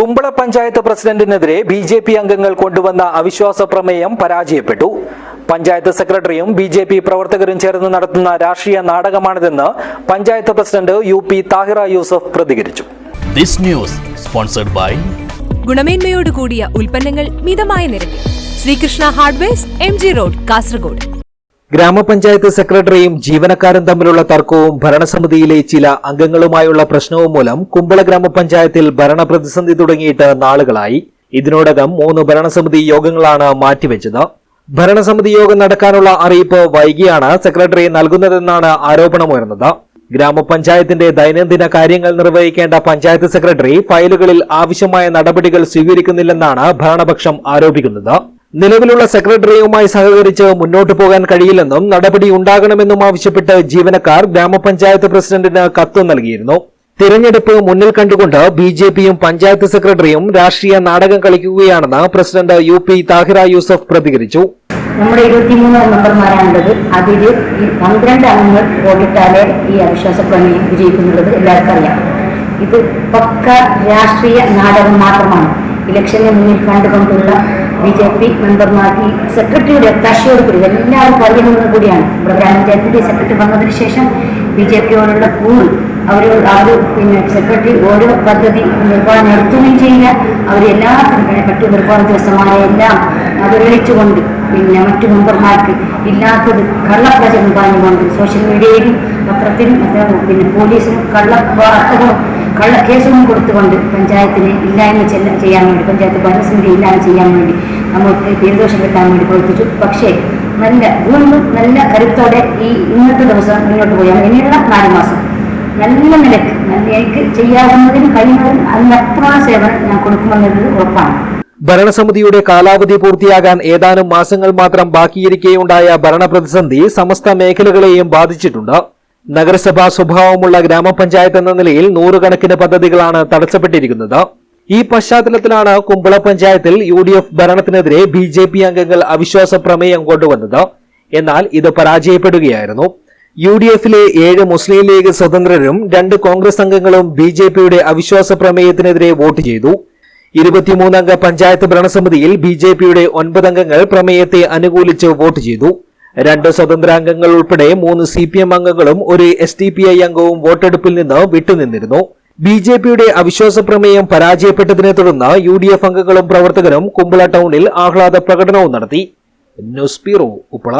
കുമ്പള പഞ്ചായത്ത് പ്രസിഡന്റിനെതിരെ B J P അംഗങ്ങൾ കൊണ്ടുവന്ന അവിശ്വാസ പ്രമേയം പരാജയപ്പെട്ടു. പഞ്ചായത്ത് സെക്രട്ടറിയും ബി ജെ പി പ്രവർത്തകരും ചേർന്ന് നടത്തുന്ന രാഷ്ട്രീയ നാടകമാണിതെന്ന് panchayat president U P Thahira Yusuf പ്രതികരിച്ചു. This news sponsored by ഗുണമേന്മയോട് കൂടിയ ഉൽപ്പന്നങ്ങൾ മിതമായ നിരക്കിൽ. Sreekrishna hardware M G road Kasaragod. ഗ്രാമപഞ്ചായത്ത് സെക്രട്ടറിയും ജീവനക്കാരും തമ്മിലുള്ള തർക്കവും ഭരണസമിതിയിലെ ചില അംഗങ്ങളുമായുള്ള പ്രശ്നവും മൂലം കുമ്പള ഗ്രാമപഞ്ചായത്തിൽ ഭരണപ്രതിസന്ധി തുടങ്ങിയിട്ട് നാളുകളായി. ഇതിനോടകം മൂന്ന് ഭരണസമിതി യോഗങ്ങളാണ് മാറ്റിവെച്ചത്. ഭരണസമിതി യോഗം നടക്കാനുള്ള അറിയിപ്പ് വൈകിയാണ് സെക്രട്ടറി നൽകുന്നതെന്നാണ് ആരോപണമുയർന്നത്. ഗ്രാമപഞ്ചായത്തിന്റെ ദൈനംദിന കാര്യങ്ങൾ നിർവഹിക്കേണ്ട പഞ്ചായത്ത് സെക്രട്ടറി ഫയലുകളിൽ ആവശ്യമായ നടപടികൾ സ്വീകരിക്കുന്നില്ലെന്നാണ് ഭരണപക്ഷം ആരോപിക്കുന്നത്. നിലവിലുള്ള സെക്രട്ടറിയുമായി സഹകരിച്ച് മുന്നോട്ടു പോകാൻ കഴിയില്ലെന്നും നടപടി ഉണ്ടാകണമെന്നും ആവശ്യപ്പെട്ട് ജീവനക്കാർ ഗ്രാമപഞ്ചായത്ത് പ്രസിഡന്റിന് കത്ത് നൽകിയിരുന്നു. തിരഞ്ഞെടുപ്പ് മുന്നിൽ കണ്ടുകൊണ്ട് ബി ജെ പിയും പഞ്ചായത്ത് സെക്രട്ടറിയും രാഷ്ട്രീയ നാടകം കളിക്കുകയാണെന്ന് president U P Thahira Yusuf പ്രതികരിച്ചു. നമ്മുടെ ഇരുപത്തിമൂന്ന് മെമ്പർമാരാണുള്ളത്. അതിൽ പന്ത്രണ്ട് അംഗങ്ങൾ വോട്ടിട്ടാലേ ഈ അവിശ്വാസ പ്രമേയം വിജയിക്കുന്നുള്ളത് എല്ലാവർക്കും അറിയാം. ഇത് പക്ക രാഷ്ട്രീയ നാടകം മാത്രമാണ്. ഇലക്ഷനെ മുന്നിൽ കണ്ടുകൊണ്ടുള്ള ബി ജെ പി മെമ്പർമാർക്ക് ഈ സെക്രട്ടറിയുടെ ഒത്താശയോട് കൂടി എല്ലാവർക്കും അറിയണമെന്ന് കൂടിയാണ്. ഇവിടെ ഡെപ്യൂട്ടി സെക്രട്ടറി വന്നതിന് ശേഷം ബി ജെ പിയോടുള്ള കൂറ് അവർ അവർ പിന്നെ സെക്രട്ടറി ഓരോ പദ്ധതി നിർവഹണം നടത്തുകയും ചെയ്യുക. അവർ എല്ലാ നിർവഹണ നിർവഹണ ദിവസമായ എല്ലാം അവഗണിച്ചുകൊണ്ട് പിന്നെ മറ്റു മെമ്പർമാർക്ക് ഇല്ലാത്തത് കള്ളപ്രചരണം പറഞ്ഞുകൊണ്ട് സോഷ്യൽ മീഡിയയിലും പത്രത്തിലും മറ്റേ പിന്നെ പോലീസിനും കള്ള വാർത്തകളും കള്ള കേസുകളും കൊടുത്തുകൊണ്ട് പഞ്ചായത്തിന് ഇല്ലായ്മ ചെയ്യാൻ വേണ്ടി പഞ്ചായത്ത് ഭരണസമിതി ഇല്ലായ്മ ചെയ്യാൻ വേണ്ടി നമുക്ക് തീരദോഷം കിട്ടാൻ വേണ്ടി പ്രവർത്തിച്ചു. പക്ഷേ നല്ല വീണ്ടും നല്ല കരുത്തോടെ ഈ ഇന്നത്തെ ദിവസം മുന്നോട്ട് പോയാൽ ഇനിയുള്ള നാല് മാസം നല്ല നിലയ്ക്ക് നല്ല എനിക്ക് ചെയ്യാവുന്നതിന് കഴിയുന്നതിന് അതിനപ്പുറമുള്ള സേവനം ഞാൻ കൊടുക്കുമെന്നുള്ളത് ഉറപ്പാണ്. ഭരണസമിതിയുടെ കാലാവധി പൂർത്തിയാകാൻ ഏതാനും മാസങ്ങൾ മാത്രം ബാക്കിയിരിക്കെയുണ്ടായ ഭരണപ്രതിസന്ധി സമസ്ത മേഖലകളെയും ബാധിച്ചിട്ടുണ്ട്. നഗരസഭാ സ്വഭാവമുള്ള ഗ്രാമപഞ്ചായത്ത് എന്ന നിലയിൽ നൂറുകണക്കിന് പദ്ധതികളാണ് തടസ്സപ്പെട്ടിരിക്കുന്നത്. ഈ പശ്ചാത്തലത്തിലാണ് കുമ്പള പഞ്ചായത്തിൽ യു ഡി എഫ് ഭരണത്തിനെതിരെ ബി ജെ പി അംഗങ്ങൾ അവിശ്വാസ പ്രമേയം കൊണ്ടുവന്നത്. എന്നാൽ ഇത് പരാജയപ്പെടുകയായിരുന്നു. യു ഡി എഫിലെ ഏഴ് മുസ്ലിം ലീഗ് സ്വതന്ത്രരും രണ്ട് കോൺഗ്രസ് അംഗങ്ങളും ബി ജെ പിയുടെ അവിശ്വാസ പ്രമേയത്തിനെതിരെ വോട്ട് ചെയ്തു. ഇരുപത്തിമൂന്നംഗ പഞ്ചായത്ത് ഭരണസമിതിയിൽ ബി ജെ പിയുടെ ഒൻപത് അംഗങ്ങൾ പ്രമേയത്തെ അനുകൂലിച്ച് വോട്ട് ചെയ്തു. രണ്ട് സ്വതന്ത്ര അംഗങ്ങൾ ഉൾപ്പെടെ മൂന്ന് സി പി എം അംഗങ്ങളും ഒരു എസ് ഡി പി ഐ അംഗവും വോട്ടെടുപ്പിൽ നിന്ന് വിട്ടുനിന്നിരുന്നു. ബി ജെ പിയുടെ അവിശ്വാസ പ്രമേയം പരാജയപ്പെട്ടതിനെ തുടർന്ന് യു ഡി എഫ് അംഗങ്ങളും പ്രവർത്തകരും കുമ്പള ടൗണിൽ ആഹ്ലാദ പ്രകടനവും നടത്തി. News bureau Uppala.